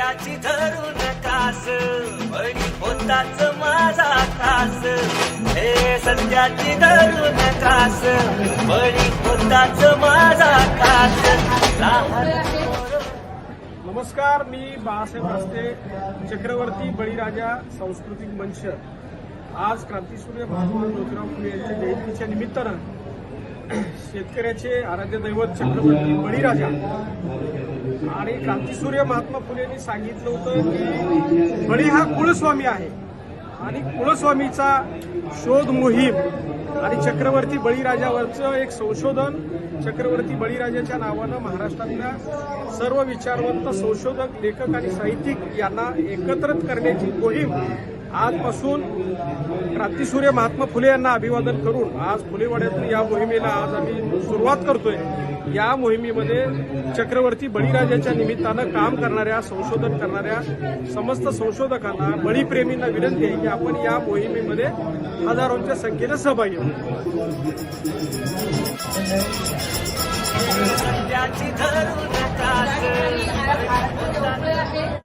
त्याची धरून कास. बळी होताच माझा खास. हे सध्याची धरून कास. बळी होताच माझा खास. नमस्कार मी बाळासाहेब रस्ते चक्रवर्ती बळीराजा सांस्कृतिक मंच. आज क्रांतीसूर्य महात्मा ज्योतिराव फुले यांच्या जयंतीच्या निमित्तानं शेतकऱ्याचे आराध्य दैवत चक्रवर्ती बळीराजा आणि क्रांतीसूर्य महात्मा फुलेंनी सांगितलं होतं की बळी हा कुळस्वामी आहे. आणि कुळस्वामीचा शोध मोहीम आणि चक्रवर्ती बळीराजावरचं एक संशोधन चक्रवर्ती बळीराजाच्या नावानं महाराष्ट्रातल्या सर्व विचारवंत संशोधक लेखक आणि साहित्यिक यांना एकत्रित करण्याची मोहीम आजपासून क्रांतीसूर्य महात्मा फुले यांना अभिवादन करून आज फुलेवाड्यातून या मोहिमेला आज आम्ही सुरुवात करतोय. या मोहिमेमध्ये चक्रवर्ती बळीराजाच्या निमित्तानं काम करणाऱ्या संशोधन करणाऱ्या समस्त संशोधकांना बळीप्रेमींना विनंती आहे की आपण या मोहिमेमध्ये हजारोंच्या संख्येनं सहभागी होऊ. धरून